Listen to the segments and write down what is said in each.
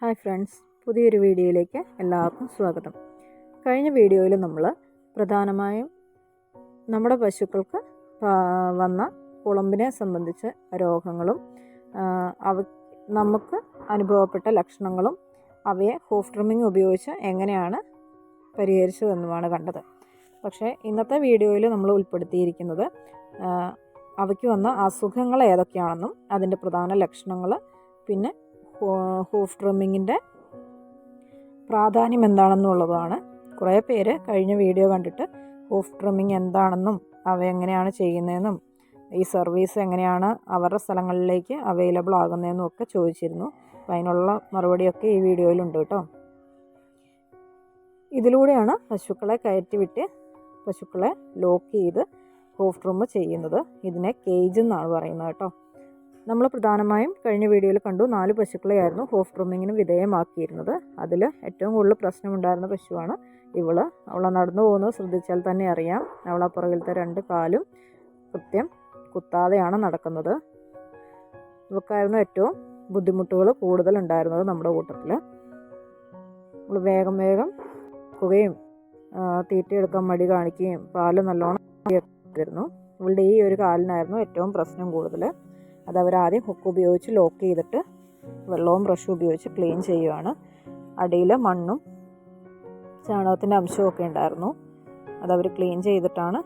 Hi friends പുതിയൊരു വീഡിയോയിലേക്ക് എല്ലാവർക്കും സ്വാഗതം. കഴിഞ്ഞ വീഡിയോയിൽ നമ്മൾ പ്രധാനമായും നമ്മുടെ പശുക്കൾക്ക് വന്ന കുളമ്പിനെ സംബന്ധിച്ച രോഗങ്ങളും അവ നമുക്ക് അനുഭവപ്പെട്ട ലക്ഷണങ്ങളും അവയെ ഹോഫ് ട്രിമ്മിങ് ഉപയോഗിച്ച് എങ്ങനെയാണ് പരിഹരിച്ചതെന്നുമാണ് കണ്ടത്. പക്ഷേ ഇന്നത്തെ വീഡിയോയിൽ നമ്മൾ ഉൾപ്പെടുത്തിയിരിക്കുന്നത് അവയ്ക്ക് വന്ന അസുഖങ്ങൾ ഏതൊക്കെയാണെന്നും അതിന്റെ പ്രധാന ലക്ഷണങ്ങൾ പിന്നെ ഹൂഫ് ട്രിമ്മിങ്ങിന്റെ പ്രാധാന്യം എന്താണെന്നുള്ളതാണ്. കുറേ പേര് കഴിഞ്ഞ വീഡിയോ കണ്ടിട്ട് ഹൂഫ് ട്രിമ്മിങ് എന്താണെന്നും അവ എങ്ങനെയാണ് ചെയ്യുന്നതെന്നും ഈ സർവീസ് എങ്ങനെയാണ് അവരുടെ സ്ഥലങ്ങളിലേക്ക് അവൈലബിൾ ആകുന്നതെന്നും ഒക്കെ ചോദിച്ചിരുന്നു. അപ്പം അതിനുള്ള മറുപടിയൊക്കെ ഈ വീഡിയോയിലുണ്ട് കേട്ടോ. ഇതിലൂടെയാണ് പശുക്കളെ കയറ്റിവിട്ട് പശുക്കളെ ലോക്ക് ചെയ്ത് ഹൂഫ് ഡ്രമ്മ് ചെയ്യുന്നത്. ഇതിനെ കേജ് എന്നാണ് പറയുന്നത് കേട്ടോ. നമ്മൾ പ്രധാനമായും കഴിഞ്ഞ വീഡിയോയിൽ കണ്ടു നാല് പശുക്കളെയായിരുന്നു ഹോഫ് ഗ്രൂമിങ്ങിന് വിധേയമാക്കിയിരുന്നത്. അതിൽ ഏറ്റവും കൂടുതൽ പ്രശ്നമുണ്ടായിരുന്ന പശുവാണ് ഇവൾ. അവളെ നടന്നു പോകുന്നത് ശ്രദ്ധിച്ചാൽ തന്നെ അറിയാം. അവളെ പുറകിലത്തെ രണ്ട് കാലും കൃത്യം കുത്താതെയാണ് നടക്കുന്നത്. ഇവക്കായിരുന്നു ഏറ്റവും ബുദ്ധിമുട്ടുകൾ കൂടുതൽ ഉണ്ടായിരുന്നത് നമ്മുടെ കൂട്ടത്തിൽ. നമ്മൾ വേഗം വേഗം കുകയും തീറ്റയെടുക്കാൻ മടി കാണിക്കുകയും പാൽ നല്ലോണം ഇവളുടെ ഈ ഒരു കാലിനായിരുന്നു ഏറ്റവും പ്രശ്നം കൂടുതൽ. അത് ആദ്യം ഹുക്ക് ഉപയോഗിച്ച് ലോക്ക് ചെയ്തിട്ട് വെള്ളവും ബ്രഷും ഉപയോഗിച്ച് ക്ലീൻ ചെയ്യുവാണ്. അടിയിൽ മണ്ണും ചാണകത്തിന്റെ ഒക്കെ ഉണ്ടായിരുന്നു. അതവർ ക്ലീൻ ചെയ്തിട്ടാണ്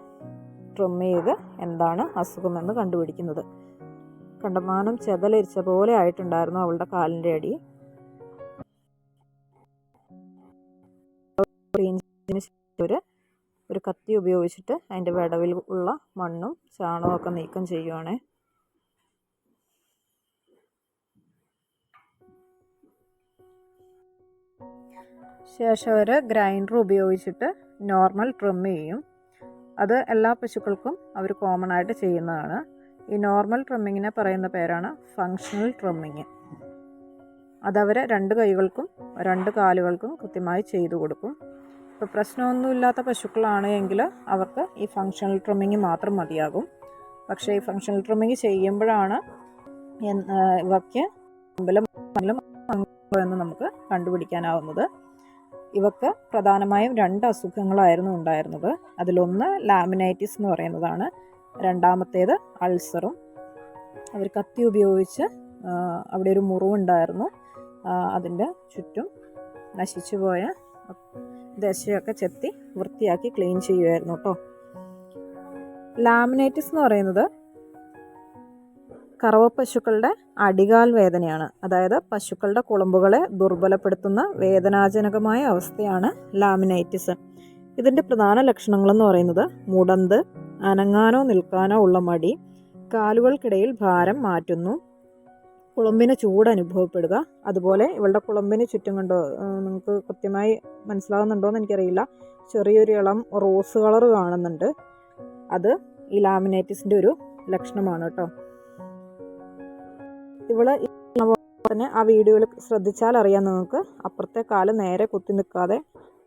ട്രിം ചെയ്ത് എന്താണ് അസുഖമെന്ന് കണ്ടുപിടിക്കുന്നത്. കണ്ടമാനം ചെതലരിച്ച പോലെ ആയിട്ടുണ്ടായിരുന്നു അവളുടെ കാലിന്റെ അടി. ഒരു ഒരു കത്തി ഉപയോഗിച്ചിട്ട് അതിന്റെ വിടവിൽ ഉള്ള മണ്ണും ചാണകമൊക്കെ നീക്കം ചെയ്യുവാണേ. ശേഷം ഒരു ഗ്രൈൻഡർ ഉപയോഗിച്ചിട്ട് നോർമൽ ട്രിം ചെയ്യും. അത് എല്ലാ പശുക്കൾക്കും അവർ കോമൺ ആയിട്ട് ചെയ്യുന്നതാണ്. ഈ നോർമൽ ട്രിമ്മിങ്ങിനെ പറയുന്ന പേരാണ് ഫങ്ഷണൽ ട്രിമ്മിങ് അതവർ രണ്ട് കൈകൾക്കും രണ്ട് കാലുകൾക്കും കൃത്യമായി ചെയ്തു കൊടുക്കും. ഇപ്പോൾ പ്രശ്നമൊന്നുമില്ലാത്ത പശുക്കളാണ് എങ്കിൽ അവർക്ക് ഈ ഫങ്ഷണൽ ട്രിമ്മിങ് മാത്രം മതിയാകും. പക്ഷേ ഈ ഫങ്ഷണൽ ട്രിമ്മിങ് ചെയ്യുമ്പോഴാണ് ഇവയ്ക്ക് അമ്പലം എന്ന് നമുക്ക് കണ്ടുപിടിക്കാനാവുന്നത്. ഇവക്ക് പ്രധാനമായും രണ്ട് അസുഖങ്ങളായിരുന്നു ഉണ്ടായിരുന്നത്. അതിലൊന്ന് ലാമിനൈറ്റിസ് എന്ന് പറയുന്നതാണ്. രണ്ടാമത്തേത് അൾസറും. അവർ കത്തി ഉപയോഗിച്ച് അവിടെ ഒരു മുറിവുണ്ടായിരുന്നു. അതിന്റെ ചുറ്റും നശിച്ചു പോയ ദശയൊക്കെ ചെത്തി വൃത്തിയാക്കി ക്ലീൻ ചെയ്യുമായിരുന്നു കേട്ടോ. ലാമിനൈറ്റിസ് എന്ന് പറയുന്നത് കറവ പശുക്കളുടെ അടികാൽ വേദനയാണ്. അതായത് പശുക്കളുടെ കുളമ്പുകളെ ദുർബലപ്പെടുത്തുന്ന വേദനാജനകമായ അവസ്ഥയാണ് ലാമിനൈറ്റിസ്. ഇതിന്റെ പ്രധാന ലക്ഷണങ്ങളെന്ന് പറയുന്നത് മുടന്ത് അനങ്ങാനോ നിൽക്കാനോ ഉള്ള മടി കാലുകൾക്കിടയിൽ ഭാരം മാറ്റുന്നു കുളമ്പിന് ചൂട് അനുഭവപ്പെടുക അതുപോലെ ഇവളുടെ കുളമ്പിന് ചുറ്റും കണ്ടോ നിങ്ങൾക്ക് കൃത്യമായി മനസ്സിലാകുന്നുണ്ടോ എന്ന് എനിക്കറിയില്ല. ചെറിയൊരു ഇളം റോസ് കളർ കാണുന്നുണ്ട്. അത് ഈ ലാമിനേറ്റിസിന്റെ ഒരു ലക്ഷണമാണ് കേട്ടോ. ഇവൾ തന്നെ ആ വീഡിയോയിൽ ശ്രദ്ധിച്ചാൽ അറിയാം നിങ്ങൾക്ക്. അപ്പുറത്തെ കാൽ നേരെ കുത്തി നിൽക്കാതെ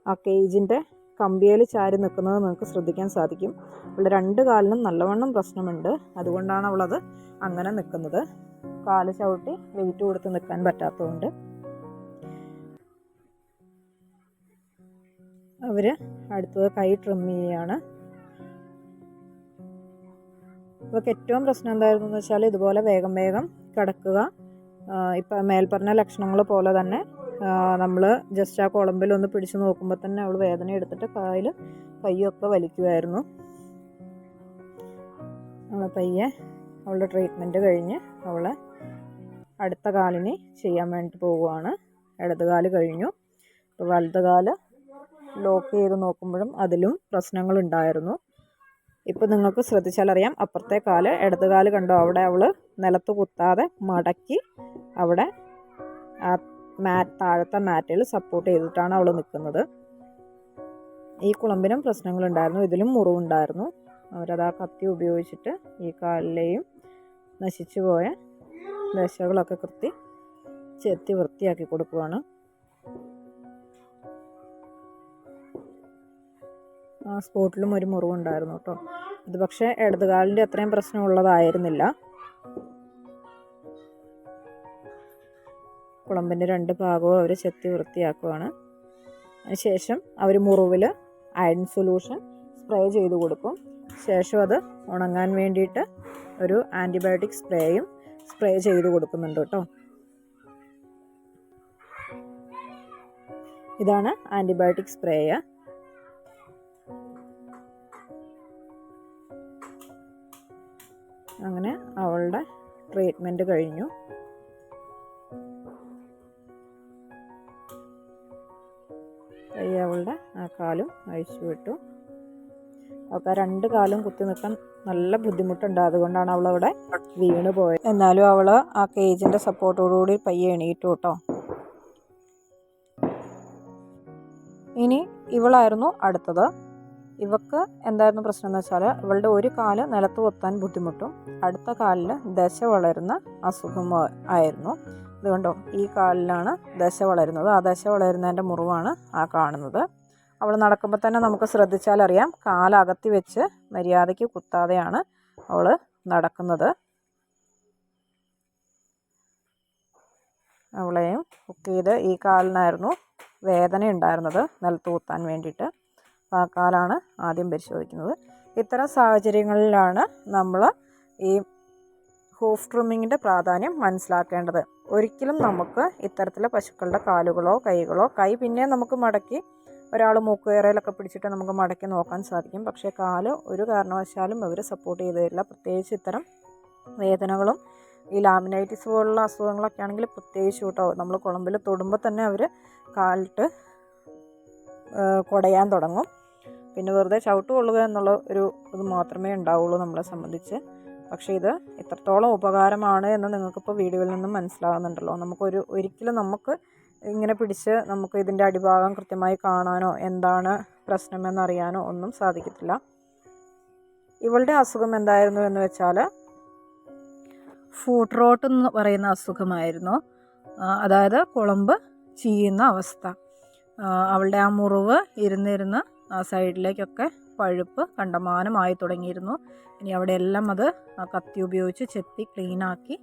ആ കേജിന്റെ കമ്പിയിൽ ചാരി നിൽക്കുന്നത് നിങ്ങൾക്ക് ശ്രദ്ധിക്കാൻ സാധിക്കും. അവളുടെ രണ്ട് കാലിനും നല്ലവണ്ണം പ്രശ്നമുണ്ട്. അതുകൊണ്ടാണ് അവളത് അങ്ങനെ നിൽക്കുന്നത്. കാൽ ചവിട്ടി വെയിറ്റ് കൊടുത്ത് നിൽക്കാൻ പറ്റാത്തതുകൊണ്ട്. അവർ അടുത്തത് കൈ ട്രിം ചെയ്യുകയാണ് ഇവർക്ക് ഏറ്റവും പ്രശ്നം എന്തായിരുന്നു എന്ന് വെച്ചാൽ ഇതുപോലെ വേഗം വേഗം കിടക്കുക. ഇപ്പം മേൽപ്പറഞ്ഞ ലക്ഷണങ്ങൾ പോലെ തന്നെ നമ്മൾ ജസ്റ്റ് ആ കുളമ്പിൽ ഒന്ന് പിടിച്ചു നോക്കുമ്പോൾ തന്നെ അവൾ വേദന എടുത്തിട്ട് കായിൽ കയ്യൊക്കെ വലിക്കുമായിരുന്നു നമ്മൾ പയ്യെ അവളുടെ ട്രീറ്റ്മെന്റ് കഴിഞ്ഞ് അവളെ അടുത്ത കാലിന് ചെയ്യാൻ വേണ്ടി പോവുകയാണ് ഇടത് കാൽ കഴിഞ്ഞു. ഇപ്പോൾ വലത് കാൽ ലോക്ക് ചെയ്ത് നോക്കുമ്പോഴും അതിലും പ്രശ്നങ്ങളുണ്ടായിരുന്നു. ഇപ്പം നിങ്ങൾക്ക് ശ്രദ്ധിച്ചാലറിയാം അപ്പുറത്തെ കാൽ ഇടത് കാൽ കണ്ടോ അവിടെ അവൾ നിലത്ത് കുത്താതെ മടക്കി അവിടെ ആ മാറ്റ് താഴത്തെ മാറ്റിൽ സപ്പോർട്ട് ചെയ്തിട്ടാണ് അവൾ നിൽക്കുന്നത്. ഈ കുളമ്പിനും പ്രശ്നങ്ങളുണ്ടായിരുന്നു ഇതിലും മുറിവുണ്ടായിരുന്നു. അവരത് ആ കത്തി ഉപയോഗിച്ചിട്ട് ഈ കാലിലെയും നശിച്ചു പോയ ദശകളൊക്കെ കൃത്തി ചെത്തി വൃത്തിയാക്കി കൊടുക്കുകയാണ് സ്പോട്ടിലും ഒരു മുറിവുണ്ടായിരുന്നു കേട്ടോ. ഇത് പക്ഷേ ഇടതുകാലിന്റെ അത്രയും പ്രശ്നമുള്ളതായിരുന്നില്ല. കുളമ്പിന്റെ രണ്ട് ഭാഗവും അവർ ചെത്തി വൃത്തിയാക്കുവാണ്. അതിനുശേഷം അവർ മുറിവിൽ അയൺ സൊല്യൂഷൻ സ്പ്രേ ചെയ്ത് കൊടുക്കും. ശേഷം അത് ഉണങ്ങാൻ വേണ്ടിയിട്ട് ഒരു ആന്റിബയോട്ടിക് സ്പ്രേയും സ്പ്രേ ചെയ്ത് കൊടുക്കുന്നുണ്ട് കേട്ടോ. ഇതാണ് ആന്റിബയോട്ടിക് സ്പ്രേയ്. അങ്ങനെ അവളുടെ ട്രീറ്റ്മെന്റ് കഴിഞ്ഞു. അവളുടെ ആ കാലും അഴിച്ചു വിട്ടു. അവൾക്ക് ആ രണ്ട് കാലും കുത്തി നിൽക്കാൻ നല്ല ബുദ്ധിമുട്ടുണ്ട്. അതുകൊണ്ടാണ് അവളവിടെ വീണ് പോയത്. എന്നാലും അവൾ ആ കേജിന്റെ സപ്പോർട്ടോടുകൂടി പയ്യെ എണീറ്റു കേട്ടോ. ഇനി ഇവളായിരുന്നു അടുത്തത്. ഇവക്ക് എന്തായിരുന്നു പ്രശ്നം എന്ന് വെച്ചാൽ ഇവളുടെ ഒരു കാൽ നിലത്ത് കൊത്താൻ ബുദ്ധിമുട്ടും അടുത്ത കാലിൽ ദശ വളരുന്ന അസുഖം ആയിരുന്നു. അതുകൊണ്ടോ ഈ കാലിലാണ് ദശ വളരുന്നത്. ആ ദശ വളരുന്നതിന്റെ മുറിവാണ് ആ കാണുന്നത്. അവൾ നടക്കുമ്പോൾ തന്നെ നമുക്ക് ശ്രദ്ധിച്ചാലറിയാം കാലകത്തി വെച്ച് മര്യാദയ്ക്ക് കുത്താതെയാണ് അവൾ നടക്കുന്നത്. അവളെയും കുക്ക് ചെയ്ത് ഈ കാലിനായിരുന്നു വേദന ഉണ്ടായിരുന്നത് നിലത്ത് കുത്താൻ വേണ്ടിയിട്ട്. കാലാണ് ആദ്യം പരിശോധിക്കുന്നത്. ഇത്തരം സാഹചര്യങ്ങളിലാണ് നമ്മൾ ഈ ഹൂഫ് ട്രിമ്മിങ്ങിന്റെ പ്രാധാന്യം മനസ്സിലാക്കേണ്ടത്. ഒരിക്കലും നമുക്ക് ഇത്തരത്തിലെ പശുക്കളുടെ കാലുകളോ കൈകളോ കൈ പിന്നെ നമുക്ക് മടക്കി ഒരാൾ മൂക്കുകയറയിലൊക്കെ പിടിച്ചിട്ട് നമുക്ക് മടക്കി നോക്കാൻ സാധിക്കും. പക്ഷേ കാൽ ഒരു കാരണവശാലും അവർ സപ്പോർട്ട് ചെയ്ത് തരില്ല പ്രത്യേകിച്ച് ഇത്തരം വേദനകളും ഈ ലാമിനൈറ്റിസ് പോലുള്ള അസുഖങ്ങളൊക്കെ ആണെങ്കിൽ പ്രത്യേകിച്ച് കേട്ടോ നമ്മൾ കുളമ്പിൽ തൊടുമ്പോൾ തന്നെ അവർ കാലിട്ട് കുടയാൻ തുടങ്ങും. പിന്നെ വെറുതെ ചവിട്ട് കൊള്ളുക എന്നുള്ള ഒരു ഇത് മാത്രമേ ഉണ്ടാവുള്ളൂ നമ്മളെ സംബന്ധിച്ച്. പക്ഷേ ഇത് എത്രത്തോളം ഉപകാരമാണ് എന്ന് നിങ്ങൾക്കിപ്പോൾ വീഡിയോയിൽ നിന്നും മനസ്സിലാകുന്നുണ്ടല്ലോ. നമുക്കൊരു ഒരിക്കലും നമുക്ക് ഇങ്ങനെ പിടിച്ച് നമുക്ക് ഇതിന്റെ അടിഭാഗം കൃത്യമായി കാണാനോ എന്താണ് പ്രശ്നമെന്നറിയാനോ ഒന്നും സാധിക്കത്തില്ല. ഇവളുടെ അസുഖം എന്തായിരുന്നു എന്ന് വെച്ചാൽ ഫൂട്ട് റോട്ട് എന്ന് പറയുന്ന അസുഖമായിരുന്നു. അതായത് കുളമ്പ് ചീയുന്ന അവസ്ഥ. അവളുടെ ആ മുറിവ് ഇരുന്നിരുന്ന് സൈഡിലേക്കൊക്കെ പഴുപ്പ് കണ്ടമാനമായി തുടങ്ങിയിരുന്നു. ഇനി അവിടെ എല്ലാം അത് കത്തി ഉപയോഗിച്ച് ചെത്തി ക്ലീനാക്കി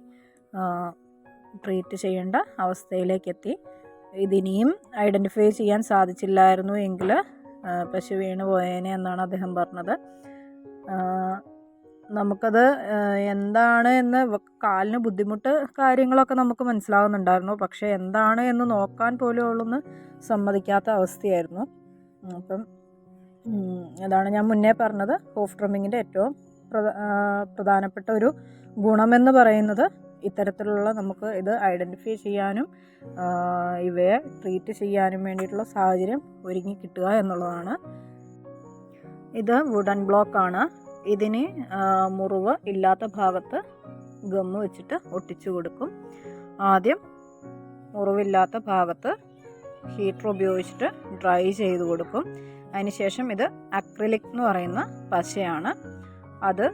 ട്രീറ്റ് ചെയ്യേണ്ട അവസ്ഥയിലേക്കെത്തി. ഇതിനിയും ഐഡന്റിഫൈ ചെയ്യാൻ സാധിച്ചില്ലായിരുന്നു എങ്കിൽ പശു വീണ് പോയേനെ എന്നാണ് അദ്ദേഹം പറഞ്ഞത്. നമുക്കത് എന്താണ് എന്ന് കാലിന് ബുദ്ധിമുട്ട് കാര്യങ്ങളൊക്കെ നമുക്ക് മനസ്സിലാവുന്നുണ്ടായിരുന്നു. പക്ഷേ എന്താണ് എന്ന് നോക്കാൻ പോലും ഉള്ളൊന്ന് സമ്മതിക്കാത്ത അവസ്ഥയായിരുന്നു. അപ്പം അതാണ് ഞാൻ മുന്നേ പറഞ്ഞത്. ഹോഫ് ട്രിമ്മിങ്ങിന്റെ ഏറ്റവും പ്രധാനപ്പെട്ട ഒരു ഗുണമെന്ന് പറയുന്നത് ഇത്തരത്തിലുള്ള നമുക്ക് ഇത് ഐഡന്റിഫൈ ചെയ്യാനും ഇവയെ ട്രീറ്റ് ചെയ്യാനും വേണ്ടിയിട്ടുള്ള സാഹചര്യം ഒരുങ്ങി കിട്ടുക എന്നുള്ളതാണ്. ഇത് വുഡൻ ബ്ലോക്കാണ് ഇതിന് മുറിവ് ഇല്ലാത്ത ഭാഗത്ത് ഗമ്മ് വെച്ചിട്ട് ഒട്ടിച്ചു കൊടുക്കും. ആദ്യം മുറിവില്ലാത്ത ഭാഗത്ത് ഹീറ്റർ ഉപയോഗിച്ചിട്ട് ഡ്രൈ ചെയ്ത് കൊടുക്കും. അതിനുശേഷം ഇത് അക്രിലിക് എന്ന് പറയുന്ന പശയാണ്. അത്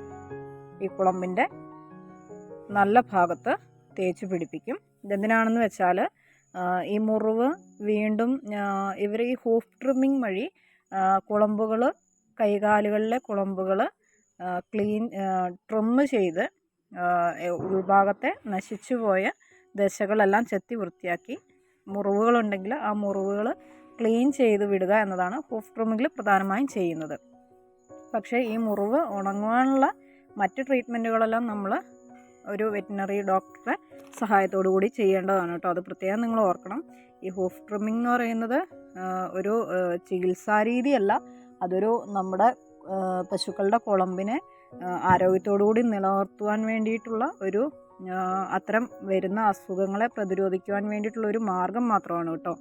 ഈ കുളമ്പിന്റെ നല്ല ഭാഗത്ത് തേച്ച് പിടിപ്പിക്കും. ഇതെന്തിനാണെന്ന് വെച്ചാൽ ഈ മുറിവ് വീണ്ടും ഇവർ ഈ ഹൂഫ് ട്രിമ്മിങ് വഴി കുളമ്പുകൾ കൈകാലുകളിലെ കുളമ്പുകൾ ക്ലീൻ ട്രിമ്മ് ചെയ്ത് ഉൾഭാഗത്തെ നശിച്ചു പോയ ദശകളെല്ലാം ചെത്തി വൃത്തിയാക്കി. മുറിവുകളുണ്ടെങ്കിൽ ആ മുറിവുകൾ ക്ലീൻ ചെയ്ത് വിടുക എന്നതാണ് ഹൂഫ് ട്രിമ്മിങ്ങിൽ പ്രധാനമായും ചെയ്യുന്നത്. പക്ഷേ ഈ മുറിവ് ഉണങ്ങുവാനുള്ള മറ്റ് ട്രീറ്റ്മെന്റുകളെല്ലാം നമ്മൾ ഒരു വെറ്റിനറി ഡോക്ടറെ സഹായത്തോടു കൂടി ചെയ്യേണ്ടതാണ് കേട്ടോ. അത് പ്രത്യേകം നിങ്ങൾ ഓർക്കണം. ഈ ഹൂഫ് ട്രിമ്മിംഗ് എന്ന് പറയുന്നത് ഒരു ചികിത്സാ രീതിയല്ല അതൊരു നമ്മുടെ പശുക്കളുടെ കുളമ്പിനെ ആരോഗ്യത്തോടുകൂടി നിലനിർത്തുവാൻ വേണ്ടിയിട്ടുള്ള ഒരു അത്തരം വരുന്ന അസുഖങ്ങളെ പ്രതിരോധിക്കുവാൻ വേണ്ടിയിട്ടുള്ള ഒരു മാർഗം മാത്രമാണ് കേട്ടോ.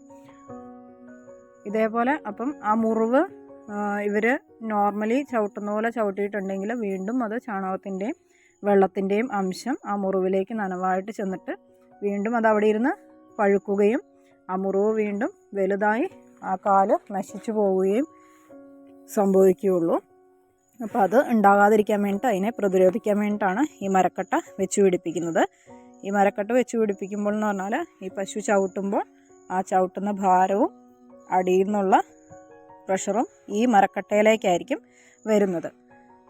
ഇതേപോലെ അപ്പം ആ മുറിവ് ഇവർ നോർമലി ചവിട്ടുന്ന പോലെ ചവിട്ടിയിട്ടുണ്ടെങ്കിൽ വീണ്ടും അത് ചാണകത്തിന്റെയും വെള്ളത്തിന്റെയും അംശം ആ മുറിവിലേക്ക് നനവായിട്ട് ചെന്നിട്ട് വീണ്ടും അത് അവിടെ ഇരുന്ന് പഴുക്കുകയും ആ മുറിവ് വീണ്ടും വലുതായി ആ കാൽ നശിച്ചു പോവുകയും സംഭവിക്കുകയുള്ളൂ. അപ്പോൾ അത് ഉണ്ടാകാതിരിക്കാൻ വേണ്ടിയിട്ട് അതിനെ പ്രതിരോധിക്കാൻ വേണ്ടിയിട്ടാണ് ഈ മരക്കട്ട വെച്ച് പിടിപ്പിക്കുന്നത്. ഈ മരക്കട്ട വെച്ച് പിടിപ്പിക്കുമ്പോൾ എന്ന് പറഞ്ഞാൽ ഈ പശു ചവിട്ടുമ്പോൾ ആ ചവിട്ടുന്ന ഭാരവും അടിയിൽ നിന്നുള്ള പ്രഷറും ഈ മരക്കട്ടയിലേക്കായിരിക്കും വരുന്നത്.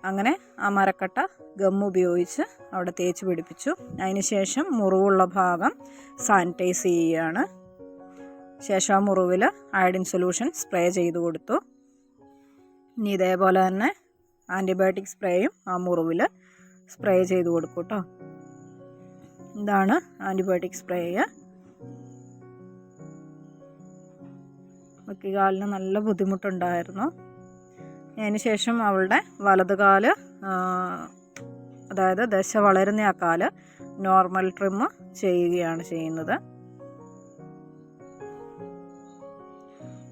അങ്ങനെ ആ മരക്കട്ട ഗം ഉപയോഗിച്ച് അവിടെ തേച്ച് പിടിപ്പിച്ചു. അതിനുശേഷം മുറിവുള്ള ഭാഗം സാനിറ്റൈസ് ചെയ്യുകയാണ്. ശേഷം ആ മുറിവിൽ അയഡിൻ സൊല്യൂഷൻ സ്പ്രേ ചെയ്ത് കൊടുത്തു. ഇനി ഇതേപോലെ തന്നെ ആന്റിബയോട്ടിക് സ്പ്രേയും ആ മുറിവിൽ സ്പ്രേ ചെയ്ത് കൊടുക്കും കേട്ടോ. ഇതാണ് ആന്റിബയോട്ടിക് സ്പ്രേ കാലിന് നല്ല ബുദ്ധിമുട്ടുണ്ടായിരുന്നു. അതിന് ശേഷം അവളുടെ വലത് കാൽ ആ, അതായത് ദശ വളരുന്ന ആ കാൽ നോർമൽ ട്രിം ചെയ്യുകയാണ് ചെയ്യുന്നത്.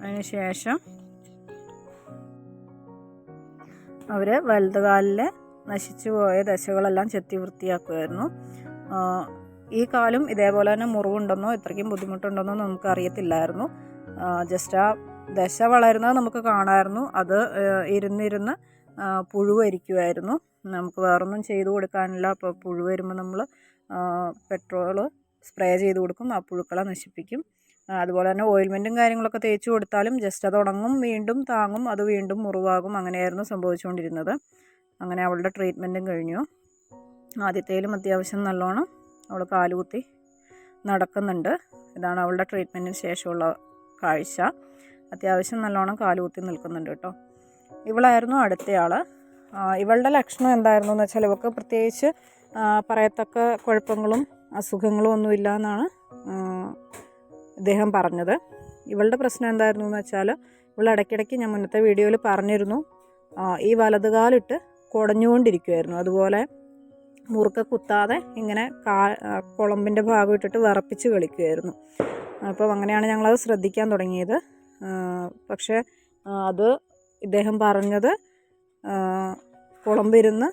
അതിന് ശേഷം അവർ വലത് കാലിലെ നശിച്ചു പോയ ദശകളെല്ലാം ചെത്തി വൃത്തിയാക്കുമായിരുന്നു. ഈ കാലും ഇതേപോലെ തന്നെ മുറിവുണ്ടെന്നോ ഇത്രയ്ക്കും ബുദ്ധിമുട്ടുണ്ടെന്നോ നമുക്ക് അറിയത്തില്ലായിരുന്നു ജസ്റ്റ് ആ ദശ വളരുന്നത് നമുക്ക് കാണാമായിരുന്നു അത് ഇരുന്നിരുന്ന് പുഴുവരിക്കുമായിരുന്നു നമുക്ക് വേറൊന്നും ചെയ്തു കൊടുക്കാനില്ല. അപ്പോൾ പുഴു വരുമ്പോൾ നമ്മൾ പെട്രോൾ സ്പ്രേ ചെയ്ത് കൊടുക്കും. ആ പുഴുക്കളെ നശിപ്പിക്കും. അതുപോലെ തന്നെ ഓയിൽമെന്റും കാര്യങ്ങളൊക്കെ തേച്ച് കൊടുത്താലും ജസ്റ്റ് അത് ഉണങ്ങും വീണ്ടും താങ്ങും അത് വീണ്ടും മുറിവാകും. അങ്ങനെയായിരുന്നു സംഭവിച്ചുകൊണ്ടിരുന്നത്. അങ്ങനെ അവളുടെ ട്രീറ്റ്മെന്റും കഴിഞ്ഞു. ആദ്യത്തേലും അത്യാവശ്യം നല്ലോണം അവൾ കാലുകുത്തി നടക്കുന്നുണ്ട്. ഇതാണ് അവളുടെ ട്രീറ്റ്മെന്റിന് ശേഷമുള്ള കാഴ്ച. അത്യാവശ്യം നല്ലോണം കാലുകുത്തി നിൽക്കുന്നുണ്ട് കേട്ടോ. ഇവളായിരുന്നു അടുത്തയാൾ ഇവളുടെ ലക്ഷണം എന്തായിരുന്നു എന്ന് വെച്ചാൽ ഇവൾക്ക് പ്രത്യേകിച്ച് പറയത്തക്ക കുഴപ്പങ്ങളും അസുഖങ്ങളും ഒന്നുമില്ല എന്നാണ് ഇദ്ദേഹം പറഞ്ഞത്. ഇവളുടെ പ്രശ്നം എന്തായിരുന്നു എന്ന് വെച്ചാൽ ഇവൾ ഇടയ്ക്കിടയ്ക്ക് ഞാൻ മുന്നത്തെ വീഡിയോയിൽ പറഞ്ഞിരുന്നു. ഈ വലതുകാലിട്ട് കുടഞ്ഞുകൊണ്ടിരിക്കുമായിരുന്നു അതുപോലെ മുറുക്ക കുത്താതെ ഇങ്ങനെ കാ കുളമ്പിന്റെ ഭാഗം ഇട്ടിട്ട് വിറപ്പിച്ച് കളിക്കുമായിരുന്നു അപ്പം അങ്ങനെയാണ് ഞങ്ങളത് ശ്രദ്ധിക്കാൻ തുടങ്ങിയത്. പക്ഷേ അത് ഇദ്ദേഹം പറഞ്ഞത് കുളമ്പിരുന്ന്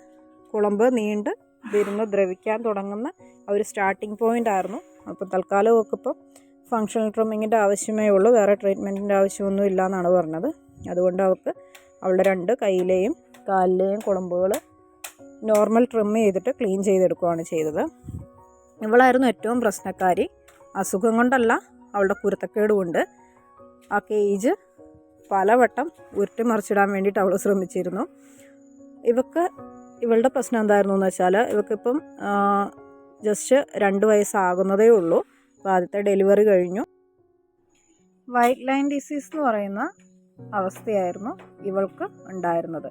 കുളമ്പ് നീണ്ട് ഇതിരുന്ന് ദ്രവിക്കാൻ തുടങ്ങുന്ന ഒരു സ്റ്റാർട്ടിങ് പോയിന്റ് ആയിരുന്നു. അപ്പോൾ തൽക്കാലം ഒക്കെ ഇപ്പം ഫങ്ഷണൽ ട്രിമ്മിങ്ങിന്റെ ആവശ്യമേ ഉള്ളൂ. വേറെ ട്രീറ്റ്മെന്റിന്റെ ആവശ്യമൊന്നും ഇല്ല എന്നാണ് പറഞ്ഞത്. അതുകൊണ്ട് അവൾക്ക് അവളുടെ രണ്ട് കയ്യിലെയും കാലിലെയും കുളമ്പുകൾ നോർമൽ ട്രിം ചെയ്തിട്ട് ക്ലീൻ ചെയ്തെടുക്കുകയാണ് ചെയ്തത്. ഇവളായിരുന്നു ഏറ്റവും പ്രശ്നക്കാരി. അസുഖം കൊണ്ടല്ല അവളുടെ കുരുത്തക്കേട് കൊണ്ട് ആ കേജ് പലവട്ടം ഉരുട്ടി മറിച്ചിടാൻ വേണ്ടിയിട്ട് അവൾ ശ്രമിച്ചിരുന്നു. ഇവക്ക് ഇവളുടെ പ്രശ്നം എന്തായിരുന്നു എന്ന് വെച്ചാൽ ഇവക്കിപ്പം ജസ്റ്റ് രണ്ട് വയസ്സാകുന്നതേ ഉള്ളൂ. അപ്പോൾ ആദ്യത്തെ ഡെലിവറി കഴിഞ്ഞു. വൈറ്റ് ലൈൻ ഡിസീസ് എന്ന് പറയുന്ന അവസ്ഥയായിരുന്നു ഇവൾക്ക് ഉണ്ടായിരുന്നത്.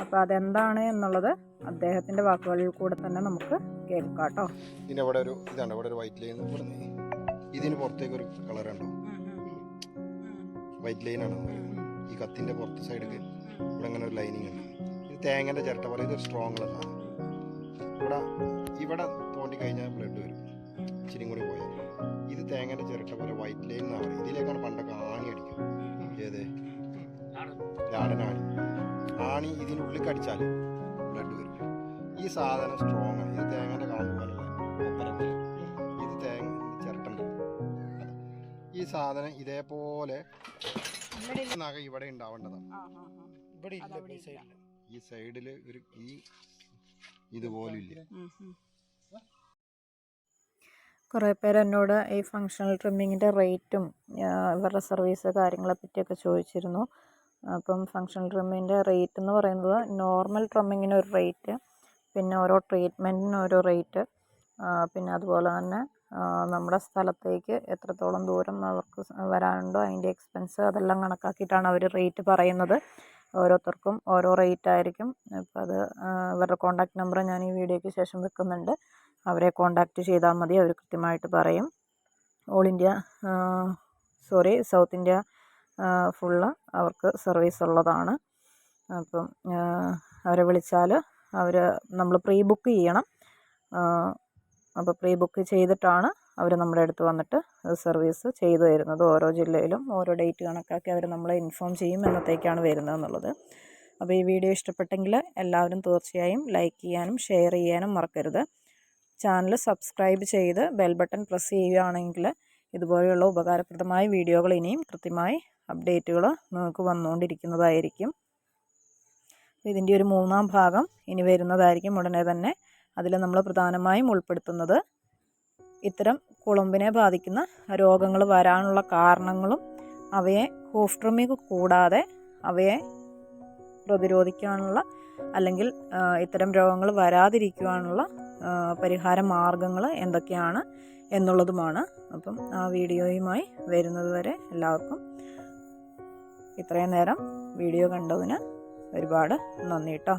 അപ്പോൾ അതെന്താണ് എന്നുള്ളത് അദ്ദേഹത്തിന്റെ വാക്കുകളിൽ കൂടെ തന്നെ നമുക്ക് കേൾക്കാം കേട്ടോ. ഒരു ഇതാണ് ഇവിടെ ഒരു വൈറ്റ് ലൈൻ എന്ന് നിന്ന് ഇതിന് പുറത്തേക്ക് ഒരു കളർ ഉണ്ടോ? വൈറ്റ് ലൈൻ ആണ്? ഈ കത്തിന്റെ പുറത്ത് സൈഡിൽ ഇവിടെ അങ്ങനെ ഒരു ലൈനിങ് ഉണ്ട്. ഇത് തേങ്ങന്റെ ചിരട്ട പോലെ ഇതൊരു സ്ട്രോങ് ഉള്ള സാധനം. ഇവിടെ ഇവിടെ തോണ്ടി കഴിഞ്ഞാൽ ബ്ലഡ് വരും. ഇച്ചിരി കൂടി പോയാൽ ഇത് തേങ്ങന്റെ ചിരട്ട പോലെ വൈറ്റ് ലൈൻ എന്നാണ് പറയുന്നത്. ഇതിലേക്കാണ് പണ്ടൊക്കെ ആണി അടിക്കും. ഏത്? ആടനാണി ആണി. ഇതിനുള്ളിൽ കടിച്ചാൽ ബ്ലഡ് വരും. ഈ സാധനം സ്ട്രോങ് ആണ്. ഇത് തേങ്ങന്റെ കാമ്പ് പോലുള്ള സാധനം ഇതേപോലെ നഖ ഇവിടെ ഉണ്ടാവേണ്ടതാണ് ഇവിടെ ഇല്ല ഈ ഇല്ല. സൈഡിൽ. ഈ സൈഡിൽ ഒരു ഈ ഇതുപോലെ ഇല്ല കുറേ പേര് എന്നോട് ഈ ഫങ്ഷണൽ ട്രിമ്മിങ്ങിന്റെ റേറ്റും ഇവരുടെ സർവീസ് കാര്യങ്ങളെ പറ്റിയൊക്കെ ചോദിച്ചിരുന്നു. അപ്പം ഫങ്ഷണൽ ട്രിമ്മിങ്ങിന്റെ റേറ്റ് എന്ന് പറയുന്നത് നോർമൽ ട്രിമ്മിങ്ങിന് ഒരു റേറ്റ് പിന്നെ ഓരോ ട്രീറ്റ്മെന്റിന് ഓരോ റേറ്റ് പിന്നെ അതുപോലെ തന്നെ നമ്മുടെ സ്ഥലത്തേക്ക് എത്രത്തോളം ദൂരം അവർക്ക് വരാനുണ്ടോ അതിന്റെ എക്സ്പെൻസ് അതെല്ലാം കണക്കാക്കിയിട്ടാണ് അവർ റേറ്റ് പറയുന്നത്. ഓരോരുത്തർക്കും ഓരോ റേറ്റ് ആയിരിക്കും. അപ്പം അത് ഇവരുടെ കോൺടാക്റ്റ് നമ്പർ ഞാൻ ഈ വീഡിയോയ്ക്ക് ശേഷം വെക്കുന്നുണ്ട്. അവരെ കോൺടാക്റ്റ് ചെയ്താൽ മതി അവർ കൃത്യമായിട്ട് പറയും. All India sorry South India full അവർക്ക് സർവീസ് ഉള്ളതാണ്. അപ്പം അവരെ വിളിച്ചാൽ അവർ നമ്മൾ പ്രീ ബുക്ക് ചെയ്യണം അപ്പോൾ പ്രീ ബുക്ക് ചെയ്തിട്ടാണ് അവർ നമ്മുടെ അടുത്ത് വന്നിട്ട് സർവീസ് ചെയ്തു തരുന്നത്. ഓരോ ജില്ലയിലും ഓരോ ഡേറ്റ് കണക്കാക്കി അവർ നമ്മളെ ഇൻഫോം ചെയ്യും എന്നത്തേക്കാണ് വരുന്നത് എന്നുള്ളത്. അപ്പോൾ ഈ വീഡിയോ ഇഷ്ടപ്പെട്ടെങ്കിൽ എല്ലാവരും തീർച്ചയായും ലൈക്ക് ചെയ്യാനും ഷെയർ ചെയ്യാനും മറക്കരുത്. ചാനൽ സബ്സ്ക്രൈബ് ചെയ്ത് ബെൽ ബട്ടൺ പ്രസ് ചെയ്യുകയാണെങ്കിൽ ഇതുപോലെയുള്ള ഉപകാരപ്രദമായ വീഡിയോകൾ ഇനിയും കൃത്യമായി അപ്ഡേറ്റുകൾ നിങ്ങൾക്ക് വന്നുകൊണ്ടിരിക്കുന്നതായിരിക്കും. ഇതിന്റെ ഒരു മൂന്നാം ഭാഗം ഇനി വരുന്നതായിരിക്കും. ഉടനെ തന്നെ അതിൽ നമ്മൾ പ്രധാനമായും ഉൾപ്പെടുത്തുന്നത് ഇത്തരം കുളമ്പിനെ ബാധിക്കുന്ന രോഗങ്ങൾ വരാനുള്ള കാരണങ്ങളും അവയെ ഹോഫ്ട്രമിക് കൂടാതെ അവയെ പ്രതിരോധിക്കാനുള്ള അല്ലെങ്കിൽ ഇത്തരം രോഗങ്ങൾ വരാതിരിക്കുവാനുള്ള പരിഹാര മാർഗങ്ങൾ എന്തൊക്കെയാണ് എന്നുള്ളതുമാണ് അപ്പം ആ വീഡിയോയുമായി വരുന്നത് വരെ എല്ലാവർക്കും ഇത്രയും നേരം വീഡിയോ കണ്ടതിന് ഒരുപാട് നന്ദി കേട്ടോ